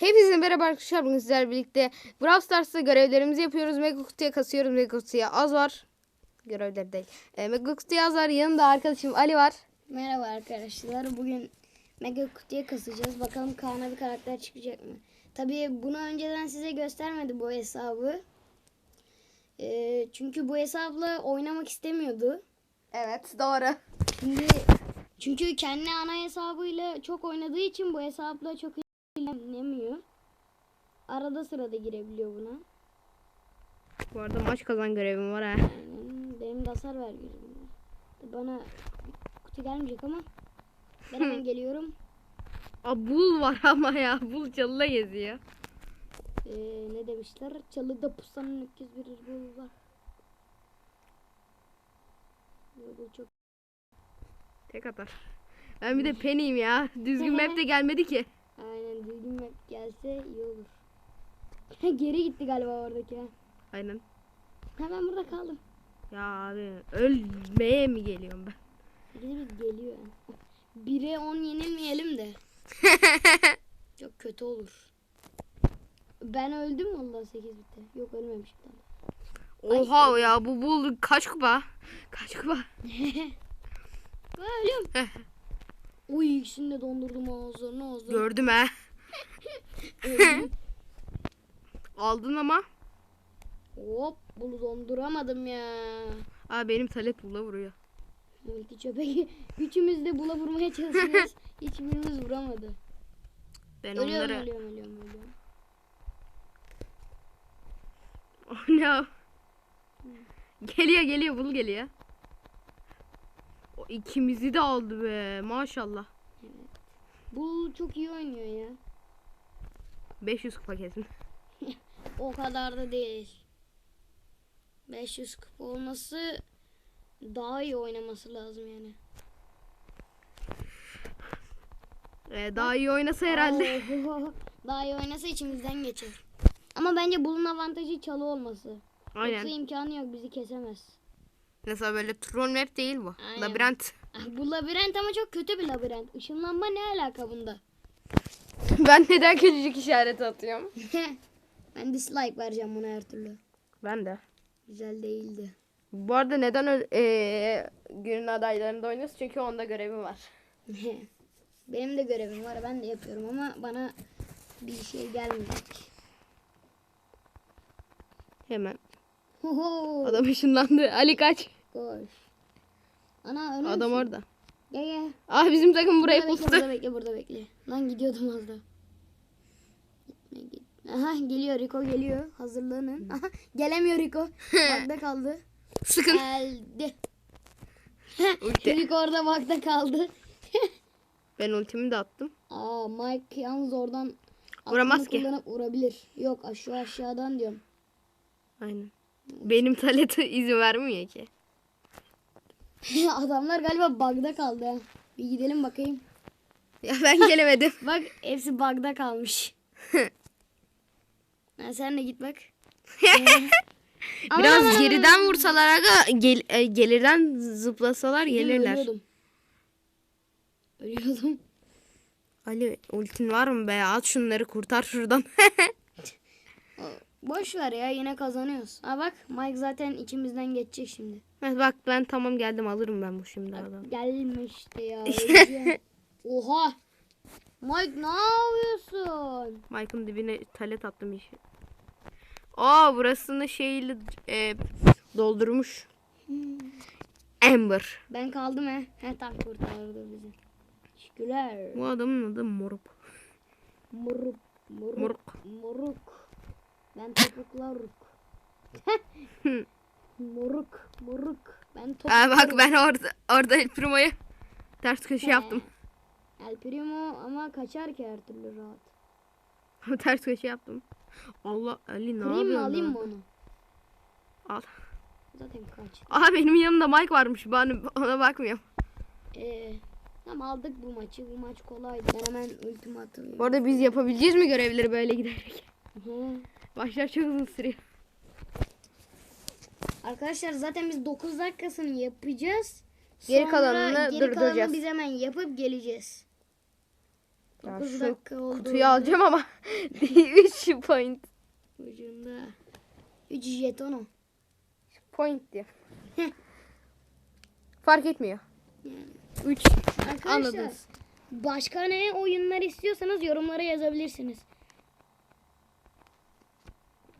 Hepinize merhaba arkadaşlar. Bugün sizlerle birlikte Brawl Stars'ta görevlerimizi yapıyoruz. Mega kutuya kasıyoruz. Mega kutuya az var. Görevleri değil. E, Mega kutuya az var. Yanımda arkadaşım Ali var. Merhaba arkadaşlar. Bugün mega kutuya kasacağız. Bakalım Kaan'a bir karakter çıkacak mı? Tabii bunu önceden size göstermedi bu hesabı. Ee, çünkü bu hesapla oynamak istemiyordu. Evet doğru. Şimdi çünkü kendi ana hesabıyla çok oynadığı için bu hesapla çok ilgilenemiyor. Arada sırada girebiliyor buna. Bu arada maç kazan görevim var ha. Benim de hasar ver var. Bana kutu gelmeyecek ama ben hemen geliyorum. Aa, bul var ama ya. Bul çalıla geziyor. Ee, ne demişler? Çalıda pusanın öküz bir bul var. Bu çok Tek atar. Ben bir de peniyim ya. Düzgün map de gelmedi ki. Düzgün map gelse iyi olur. Geri gitti galiba oradaki. ha. Aynen. Ha ben burada kaldım. Ya abi ölmeye mi geliyorum ben? Bir geliyor. 1'e 10 yenilmeyelim de. çok kötü olur. Ben öldüm vallahi 8 bitti. Yok ölmemişim daha. Oha ya bu bul kaç kupa? Kaç kupa? Ölüyorum. Uy ikisini de dondurdum ağızlarını ağızlarını. Gördüm ha. Öldüm. Aldın ama. Hop bunu donduramadım ya. Aa benim talet bula vuruyor. Multi çöpe üçümüz de bula vurmaya çalışıyoruz. Hiçbirimiz vuramadı. Ben Ölüyorum onları... ölüyorum ölüyorum ölüyorum. Oh no. Geliyor geliyor bul geliyor. O ikimizi de aldı be maşallah. Bu çok iyi oynuyor ya. 500 kupa kesin. O kadar da değil. 500 kupa olması daha iyi oynaması lazım yani. Ee, daha iyi oynasa herhalde. Daha iyi oynasa içimizden geçer. Ama bence bunun avantajı çalı olması. Yoksa Aynen. imkanı yok bizi kesemez. Mesela böyle troll map değil bu. Aynen. Labirent. Bu labirent ama çok kötü bir labirent. Işınlanma ne alaka bunda? ben neden küçücük işareti atıyorum? ben dislike vereceğim buna her türlü. Ben de. Güzel değildi. Bu arada neden ee, günün adaylarında oynuyoruz? Çünkü onda görevim var. Benim de görevim var. Ben de yapıyorum ama bana bir şey gelmeyecek. Hemen. Adam ışınlandı. Ali kaç. Koş. Ana Adam müsün? orada. Gel gel. Ah bizim takım burayı Burada bekle, burada bekle, burada bekle. Lan gidiyordum az da. Aha geliyor Rico geliyor. Hazırlanın. Aha gelemiyor Rico. Bakta kaldı. Sıkın. Geldi. Rico orada bakta kaldı. Ben ultimi de attım. Aa Mike yalnız oradan Vuramaz ki. kullanıp vurabilir. Yok aşağı aşağıdan diyorum. Aynen. Benim talete izin vermiyor ki. Adamlar galiba bug'da kaldı. ha. Bir gidelim bakayım. Ya ben gelemedim. Bak hepsi bug'da kalmış. Ha, sen de git bak. Aman, Biraz aman, aman, geriden vursalar aga gel, e, gelirden zıplasalar gelirler. Ölüyordum. Ölüyordum. Ali ultin var mı be? At şunları kurtar şuradan. Boş ver ya yine kazanıyoruz. Ha bak Mike zaten içimizden geçecek şimdi. Evet, bak ben tamam geldim alırım ben bu şimdi adamı. Gelmişti ya. öleceğim. Oha. Mike ne yapıyorsun? Mike'ın dibine talet attım işi. Aa burasını şeyle e, doldurmuş. Amber. Ben kaldım he. He tam kurtardı bizi. Teşekkürler. Bu adamın adı Morup. Moruk. Moruk. Moruk. Moruk. Ben topuklar ruk. moruk. Moruk. Ben topuklar Aa, bak ben orada orada El Primo'ya ters köşe yaptım. El Primo ama kaçar ki her türlü rahat. ters köşe yaptım. Allah Ali ne Kırayım yapıyorsun? alayım lan? mı onu? Al. Zaten kaç. Aa benim yanımda Mike varmış. Ben ona bakmıyorum. Ee, tamam aldık bu maçı. Bu maç kolaydı. Ben hemen ultimi atıyorum. Bu arada biz yapabileceğiz mi görevleri böyle giderek? Hı. Başlar çok uzun sürüyor. Arkadaşlar zaten biz 9 dakikasını yapacağız. Geri Sonra kalanını geri durduracağız. kalanını biz hemen yapıp geleceğiz. Ya 9 şu dakika oldu. Kutuyu alacağım ama 3 point. Ucunda. 3 jeton o. Point diye. Fark etmiyor. Yani. 3 Arkadaşlar anladınız. başka ne oyunlar istiyorsanız yorumlara yazabilirsiniz.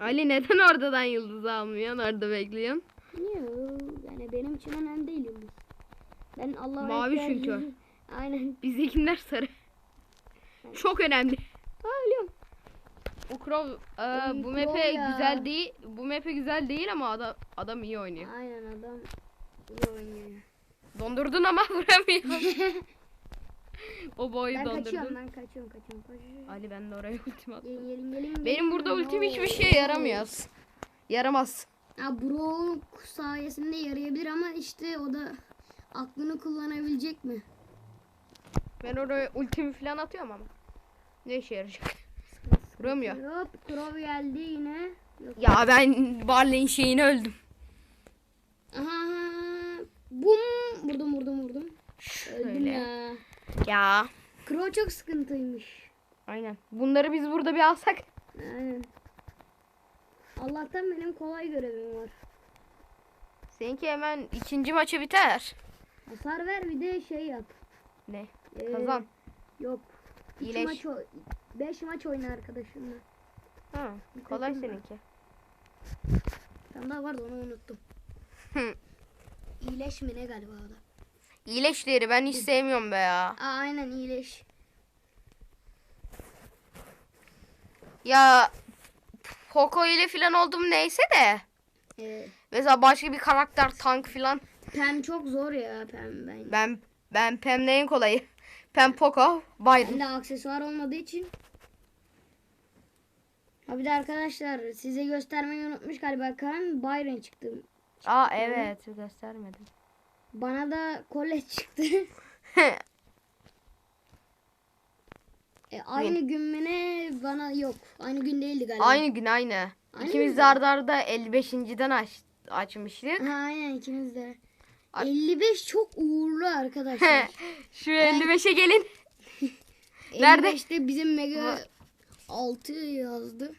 Ali neden oradan yıldız almıyorsun? Orada bekliyorsun. Niye? Yani benim için önemli değil yıldız. Ben Allah'a Mavi çünkü Aynen. Bizdekiler sarı. Çok önemli. Ölüyorum. O Crow e, bu Crow map'e ya. güzel değil. Bu map'e güzel değil ama adam adam iyi oynuyor. Aynen adam iyi oynuyor. Dondurdun ama vuramıyor. o boyu Ben dondurdun. kaçıyorum ben kaçıyorum kaçıyorum. kaçıyorum. Ali ben de oraya ultim attım. Gelin gelin gelin. Benim burada ultim hiçbir şeye yaramıyor. Yaramaz. Ya Brock sayesinde yarayabilir ama işte o da aklını kullanabilecek mi? Ben oraya ultimi falan atıyorum ama. Ne işe yarayacak? Vuramıyor. Hop Crow geldi yine. Yok. Ya ben Barley'in şeyini öldüm. Aha. Bum. Vurdum vurdum vurdum. Öldüm Şöyle. ya. Ya. Crow çok sıkıntıymış. Aynen. Bunları biz burada bir alsak. Aynen. Allah'tan benim kolay görevim var. Seninki hemen ikinci maçı biter. Hasar ver bir de şey yap. Ne? Ee, Kazan. Yok. İyileş. maç o- beş maç oyna arkadaşımla. Ha, kolay seninki. Bir tane daha vardı onu unuttum. Hı. İyileş mi ne galiba o da. İyileşleri ben hiç sevmiyorum be ya. Aa, aynen iyileş. Ya Poco ile falan oldum neyse de. Ee, Mesela başka bir karakter tank falan. Pem çok zor ya Pem ben. Ben ben Pem'le en kolayı. Pem Poco, Byron. Bende aksesuar olmadığı için. Ha bir de arkadaşlar size göstermeyi unutmuş galiba Kaan Byron çıktı. Aa evet göstermedim. Bana da Colette çıktı. E, aynı gün mü ne bana yok. Aynı gün değildi galiba. aynı gün aynı. Aynı İkimiz de arda arda 55.den aç, açmıştık. Ha, aynen ikimiz de. Ay- 55 çok uğurlu arkadaşlar. Şu 55'e gelin. Nerede? 55'te bizim mega Va- 6 yazdı.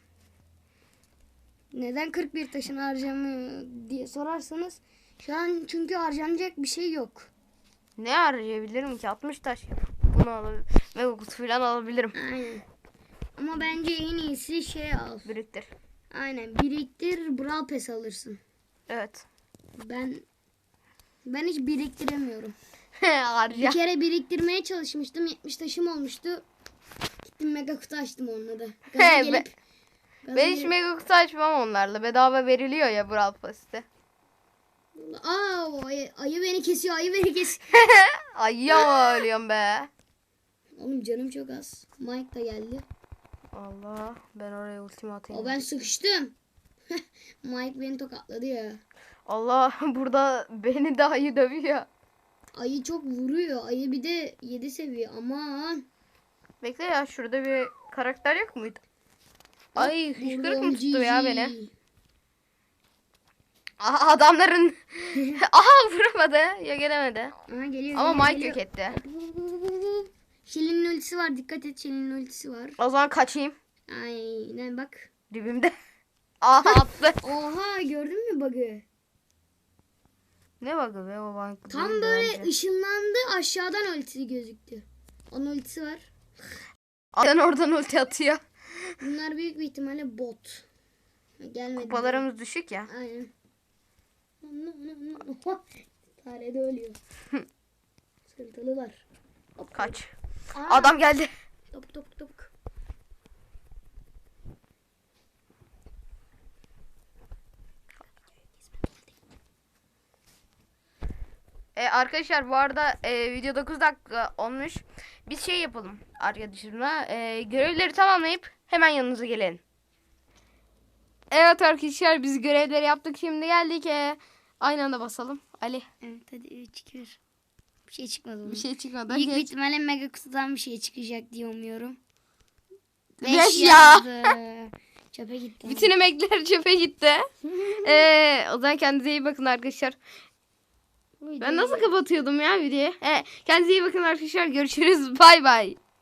Neden 41 taşını harcamıyor diye sorarsanız şu an çünkü harcanacak bir şey yok. Ne harcayabilirim ki? 60 taş bunu alabilirim. Ve kutu falan alabilirim. Aynen. Ama bence en iyisi şey al. Biriktir. Aynen biriktir Brawl Pass alırsın. Evet. Ben ben hiç biriktiremiyorum. Harca. Bir kere biriktirmeye çalışmıştım. 70 taşım olmuştu. Gittim mega kutu açtım onunla da. Gaza gelip, gaza Ben hiç gelip- mega kutu açmam onlarla. Bedava veriliyor ya Brawl Pass'te. Aa o ayı, ayı beni kesiyor. Ayı beni kesiyor. Ay ya ölüyorum be. Oğlum canım çok az. Mike da geldi. Allah ben oraya ultimi atayım. O ben sıkıştım. Mike beni tokatladı ya. Allah burada beni de ayı dövüyor. Ayı çok vuruyor. Ayı bir de 7 seviye. Aman. Bekle ya şurada bir karakter yok muydu? Ay hışkırık mı tuttu ya beni? Aha adamların... Aha vuramadı. Yok edemedi. Aha geliyor. Ama Mike geliyor. yok etti. Şilin'in ultisi var. Dikkat et Şilin'in ultisi var. O zaman kaçayım. Aynen bak. Dibimde. Aha attı. Oha gördün mü bug'ı? Ne bakı be o bank. Tam böyle bence. ışınlandı aşağıdan ultisi gözüktü. Onun ultisi var. Adam oradan ulti atıyor. Bunlar büyük bir ihtimalle bot. Gelmedi. Kupalarımız düşük ya. Aynen. Tane de ölüyor. Sıkıntılılar. Hop. Kaç. Aa, Adam geldi. Topuk topuk topuk. E, arkadaşlar bu arada e, video 9 dakika olmuş. Biz şey yapalım arkadaşlarımla. E, görevleri tamamlayıp hemen yanınıza gelelim. Evet arkadaşlar biz görevleri yaptık. Şimdi geldik. E, aynı anda basalım. Ali Evet hadi 3 2 1. Bir şey çıkmadı. bir şey çıkmadı. Büyük bir Geç. ihtimalle mega kutudan bir şey çıkacak diye umuyorum. Beş ya. yazdı. Çöpe gitti. Bütün emekler çöpe gitti. E, o zaman kendinize iyi bakın arkadaşlar. Ben nasıl kapatıyordum ya videoyu? E, kendinize iyi bakın arkadaşlar. Görüşürüz. Bay bay.